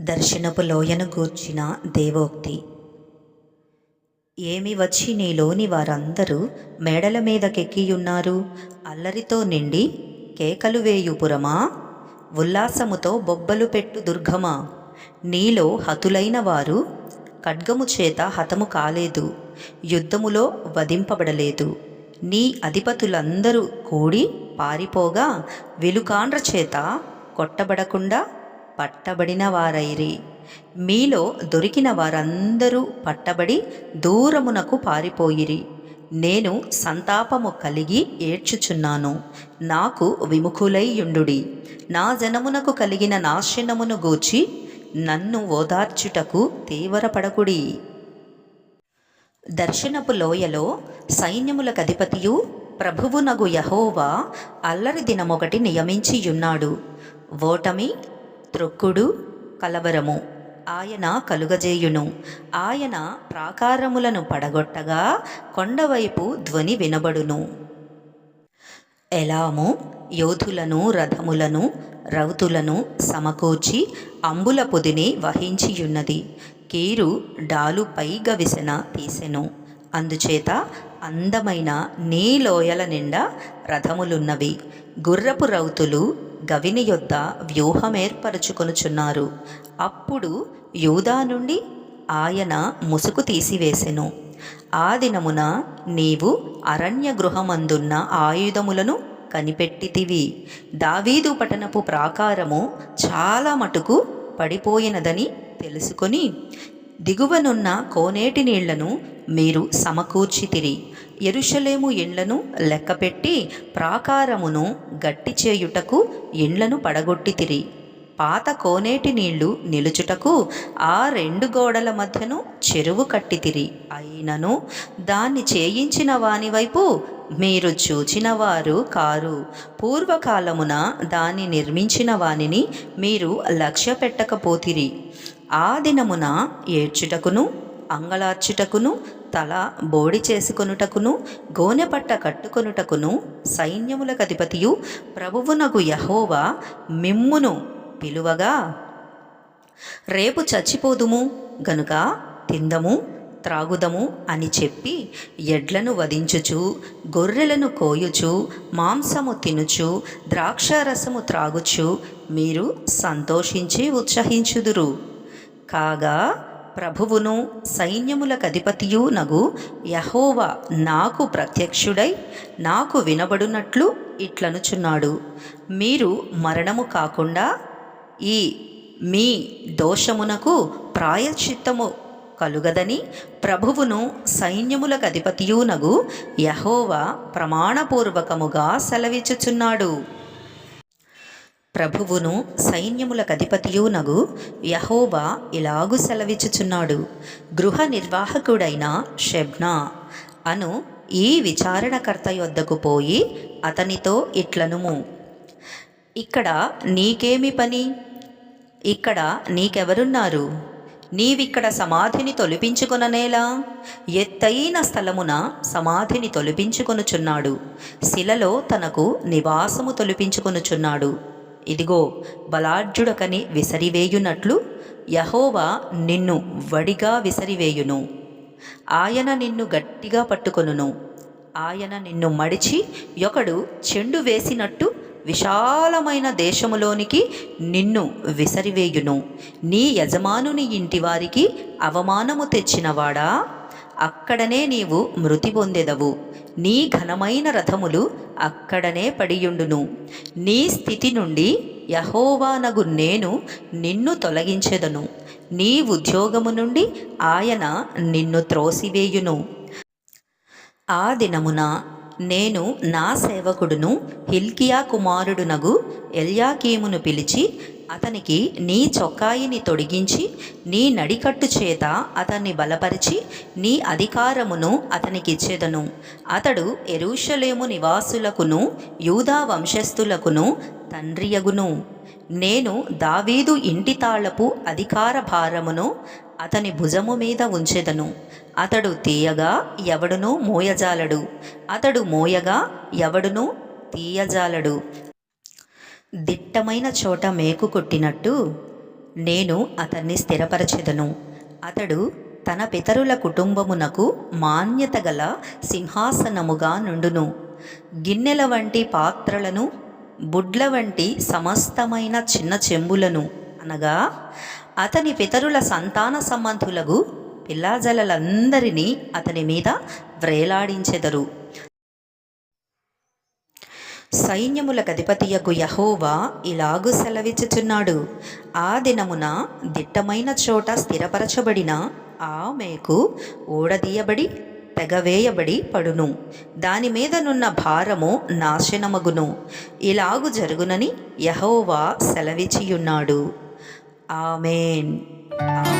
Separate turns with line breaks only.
దర్శనపు లోయను గూర్చిన దేవోక్తి. ఏమి వచ్చి నీలోని వారందరూ మేడల మీదకెక్కియున్నారు? అల్లరితో నిండి కేకలు వేయుపురమా? ఉల్లాసముతో బొబ్బలు పెట్టు దుర్గమా? నీలో హతులైన వారు ఖడ్గము చేత హతము కాలేదు యుద్ధములో వధింపబడలేదు. నీ అధిపతులందరూ కూడి పారిపోగా వెలుకాండ్ర చేత కొట్టబడకుండా పట్టబడిన వారైరి. మీలో దొరికిన వారందరూ పట్టబడి దూరమునకు పారిపోయిరి. నేను సంతాపము కలిగి ఏడ్చుచున్నాను. నాకు విముఖులైయుండుడి నా జనమునకు కలిగిన నాశనమును గూర్చి నన్ను ఓదార్చుటకు తీవ్రపడకుడి. దర్శనపు లోయలో సైన్యములకు అధిపతియు ప్రభువునగు యహోవా అల్లరి దినమొకటి నియమించియున్నాడు. ఓటమి త్రొక్కుడు కలవరము. ఆయన కలుగజేయును. ఆయన ప్రాకారములను పడగొట్టగా కొండవైపు ధ్వని వినబడును. ఎలాము యోధులను రథములను రౌతులను సమకూర్చి అంబుల పొదిని వహించియున్నది. కీరు డాలు పైగ విసన తీసెను. అందుచేత అందమైన నీలోయల నిండా రథములున్నవి. గుర్రపు రౌతులు గవిని యొద్ద వ్యూహమేర్పరచుకొనుచున్నారు. అప్పుడు యూదా నుండి ఆయన ముసుగు తీసివేసెను. ఆ దినమున నీవు అరణ్య గృహమందున్న ఆయుధములను కనిపెట్టితివి. దావీదు పట్టణపు ప్రాకారము చాలా మటుకు పడిపోయినదని తెలుసుకొని దిగువనున్న కోనేటి నీళ్ళను మీరు సమకూర్చితిరి ఎరుషలేము ఇండ్లను లెక్కపెట్టి ప్రాకారమును గట్టి చేయుటకు ఇండ్లను పడగొట్టితిరి పాత కోనేటి నీళ్ళు నిలుచుటకు ఆ రెండు గోడల మధ్యను చెరువు కట్టితిరి అయినను దాన్ని చేయించిన వాని వైపు మీరు చూచిన వారు కారు. పూర్వకాలమున దాన్ని నిర్మించిన వానిని మీరు లక్ష్య పెట్టకపోతిరి ఆ దినమున ఏడ్చుటకును అంగళార్చుటకును తల బోడి చేసుకొనుటకును గోనెపట్ట కట్టుకొనుటకును సైన్యముల అధిపతియు ప్రభువునగు యహోవా మిమ్మును పిలువగా. రేపు చచ్చిపోదుము గనుక తిందము త్రాగుదము అని చెప్పి ఎడ్లను వధించుచు గొర్రెలను కోయుచు మాంసము తినుచు ద్రాక్షారసము త్రాగుచు మీరు సంతోషించి ఉత్సహించుదురు. కాగా ప్రభువును సైన్యములకధిపతియు నగు యహోవా నాకు ప్రత్యక్షుడై నాకు వినబడునట్లు ఇట్లనుచున్నాడు. మీరు మరణము కాకుండా ఈ మీ దోషమునకు ప్రాయశ్చిత్తము కలుగదని ప్రభువును సైన్యములకు అధిపతియునగు యహోవా ప్రమాణపూర్వకముగా సెలవిచ్చుచున్నాడు. ప్రభువును సైన్యములకు అధిపతియునగు యహోబా ఇలాగు సెలవిచ్చుచున్నాడు. గృహ నిర్వాహకుడైన షెబ్నా అను ఈ విచారణకర్త యొద్దకు పోయి అతనితో ఇట్లనుము. ఇక్కడ నీకేమి పని? ఇక్కడ నీకెవరున్నారు? నీవిక్కడ సమాధిని తొలిపించుకొననేలా? ఎత్తైన స్థలమున సమాధిని తొలిపించుకొనుచున్నాడు. శిలలో తనకు నివాసము తొలిపించుకొనుచున్నాడు. ఇదిగో బలార్జుడకని విసరివేయునట్లు యహోవా నిన్ను వడిగా విసరివేయును. ఆయన నిన్ను గట్టిగా పట్టుకొనును. ఆయన నిన్ను మడిచి ఒకడు చెండు వేసినట్టు విశాలమైన దేశములోనికి నిన్ను విసరివేయును. నీ యజమానుని ఇంటి వారికి అవమానము తెచ్చినవాడా? అక్కడనే నీవు మృతి పొందెదవు. నీ ఘనమైన రథములు అక్కడనే పడియుండును. నీ స్థితి నుండి యహోవానగు నేను నిన్ను తొలగించెదను. నీ ఉద్యోగము నుండి ఆయన నిన్ను త్రోసివేయును. ఆ దినమున నేను నా సేవకుడును హిల్కియా కుమారుడునగు ఎల్యాకీమును పిలిచి అతనికి నీ చొక్కాయిని తొడిగించి నీ నడికట్టు చేత అతన్ని బలపరిచి నీ అధికారమును అతనికిచ్చేదను. అతడు ఎరుషలేము నివాసులకును యూదా వంశస్థులకును తండ్రియగును. నేను దావీదు ఇంటి తాళపు అధికార భారమును అతని భుజము మీద ఉంచెదను. అతడు తీయగా ఎవడునూ మోయజాలడు. అతడు మోయగా ఎవడునూ తీయజాలడు. దిట్టమైన చోట మేకు కొట్టినట్టు నేను అతన్ని స్థిరపరచెదను. అతడు తన పితరుల కుటుంబమునకు మాన్యత గల సింహాసనముగా నుండును. గిన్నెల వంటి పాత్రలను బుడ్ల వంటి సమస్తమైన చిన్న చెంబులను అనగా అతని పితరుల సంతాన సంబంధులకు పిల్లాజలలందరినీ అతని మీద వ్రేలాడించెదరు. సైన్యములకు అధిపతియకు యహోవా ఇలాగు సెలవిచ్చుచున్నాడు. ఆ దినమున దిట్టమైన చోట స్థిరపరచబడిన ఆమెకు ఊడదీయబడి తెగవేయబడి పడును. దాని మీదనున్న భారము నాశనమగును. ఇలాగు జరుగునని యహోవా సెలవిచియున్నాడు ఆమెన్ ఆమేన్.